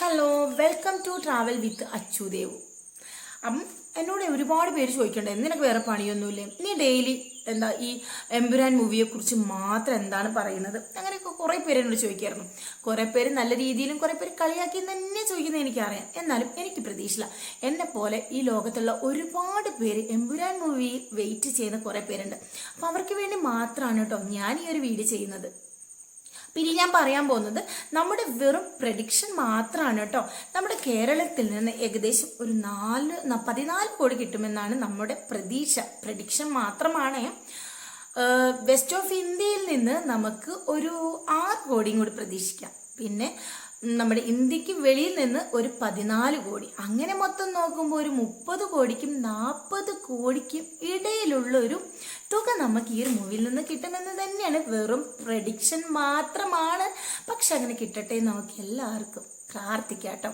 Hello welcome to travel with Achudev അപ്പം എന്നോട് ഒരുപാട് പേര് ചോദിക്കണ്ടേ നിനക്ക് വേറെ പണിയൊന്നുമില്ലേ? നീ ഡെയിലി എന്താ ഈ എമ്പുരാൻ മൂവിയെക്കുറിച്ച് മാത്രം എന്താണ് പറയുന്നത്? അങ്ങനെയൊക്കെ കുറേ പേര് എന്നോട് ചോദിക്കായിരുന്നു. കുറേ പേര് നല്ല രീതിയിലും കുറേ പേര് കളിയാക്കി തന്നെ ചോദിക്കുന്നത് എനിക്കറിയാം. എന്നാലും എനിക്ക് പ്രതീക്ഷയില്ല. എന്നെ പോലെ ഈ ലോകത്തുള്ള ഒരുപാട് പേര് എമ്പുരാൻ മൂവിയിൽ വെയിറ്റ് ചെയ്യുന്ന കുറേ പേരുണ്ട്. അപ്പം അവർക്ക് വേണ്ടി മാത്രമാണ് കേട്ടോ ഞാൻ ഈ ഒരു വീഡിയോ ചെയ്യുന്നത്. പിന്നെ ഞാൻ പറയാൻ പോകുന്നത് നമ്മുടെ വെറും പ്രഡിക്ഷൻ മാത്രമാണ് കേട്ടോ. നമ്മുടെ കേരളത്തിൽ നിന്ന് ഏകദേശം ഒരു നാല് പതിനാല് കോടി കിട്ടുമെന്നാണ് നമ്മുടെ പ്രതീക്ഷ. പ്രഡിക്ഷൻ മാത്രമാണ്. വെസ്റ്റ് ഓഫ് ഇന്ത്യയിൽ നിന്ന് നമുക്ക് ഒരു ആറ് കോടിയും കൂടി പ്രതീക്ഷിക്കാം. പിന്നെ നമ്മുടെ ഇന്ത്യയ്ക്ക് വെളിയിൽ നിന്ന് ഒരു പതിനാല് കോടി. അങ്ങനെ മൊത്തം നോക്കുമ്പോൾ ഒരു മുപ്പത് കോടിക്കും നാൽപ്പത് കോടിക്കും ഇടയിലുള്ള ഒരു തുക നമുക്ക് ഈ ഒരു മൂവിയിൽ നിന്ന് കിട്ടുമെന്ന് തന്നെയാണ്. വെറും പ്രഡിക്ഷൻ മാത്രമാണ്. പക്ഷെ അങ്ങനെ കിട്ടട്ടെ നമുക്ക് എല്ലാവർക്കും പ്രാർത്ഥിക്കാട്ടോ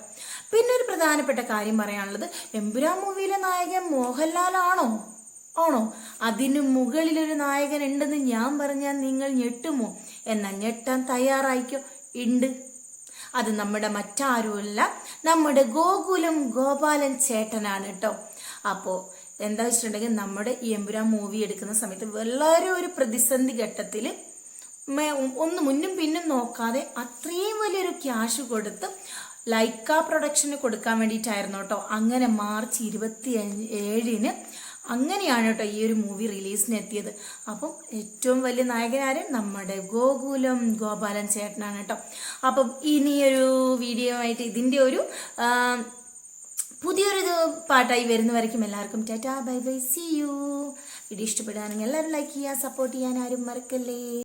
പിന്നെ ഒരു പ്രധാനപ്പെട്ട കാര്യം പറയാനുള്ളത്. എമ്പുരാ മൂവിയിലെ നായകൻ മോഹൻലാൽ ആണോ? ആണോ? അതിനു മുകളിലൊരു നായകൻ ഉണ്ടെന്ന് ഞാൻ പറഞ്ഞാൽ നിങ്ങൾ ഞെട്ടുമോ? എന്നാൽ ഞെട്ടാൻ തയ്യാറായിക്കോ? ഉണ്ട്. അത് നമ്മുടെ മറ്റാരുമല്ല നമ്മുടെ ഗോകുലം ഗോപാലൻ ചേട്ടനാണ് കേട്ടോ അപ്പോൾ എന്താ വെച്ചിട്ടുണ്ടെങ്കിൽ നമ്മുടെ ഈ എമ്പുരാൻ മൂവി എടുക്കുന്ന സമയത്ത് വളരെ ഒരു പ്രതിസന്ധി ഘട്ടത്തിൽ ഒന്ന് മുന്നും പിന്നും നോക്കാതെ അത്രയും വലിയൊരു ക്യാഷ് കൊടുത്ത് ലൈക്ക പ്രൊഡക്ഷന് കൊടുക്കാൻ വേണ്ടിയിട്ടായിരുന്നു കേട്ടോ അങ്ങനെ മാർച്ച് ഇരുപത്തി ഏഴിന് അങ്ങനെയാണ് കേട്ടോ ഈ ഒരു മൂവി റിലീസിന് എത്തിയത് അപ്പം ഏറ്റവും വലിയ നായകനാര് നമ്മുടെ ഗോകുലം ഗോപാലൻ ചേട്ടനാണ് കേട്ടോ. അപ്പം ഇനിയൊരു വീഡിയോ ആയിട്ട് ഇതിന്റെ ഒരു പുതിയൊരു പാട്ടായി വരുന്നവരേക്കും എല്ലാവർക്കും tata bye bye see you video ഇഷ്ടപ്പെടുകയാണെങ്കിൽ എല്ലാവരും ലൈക്ക് ചെയ്യുക സപ്പോർട്ട് ചെയ്യാൻ ആരും മറക്കല്ലേ.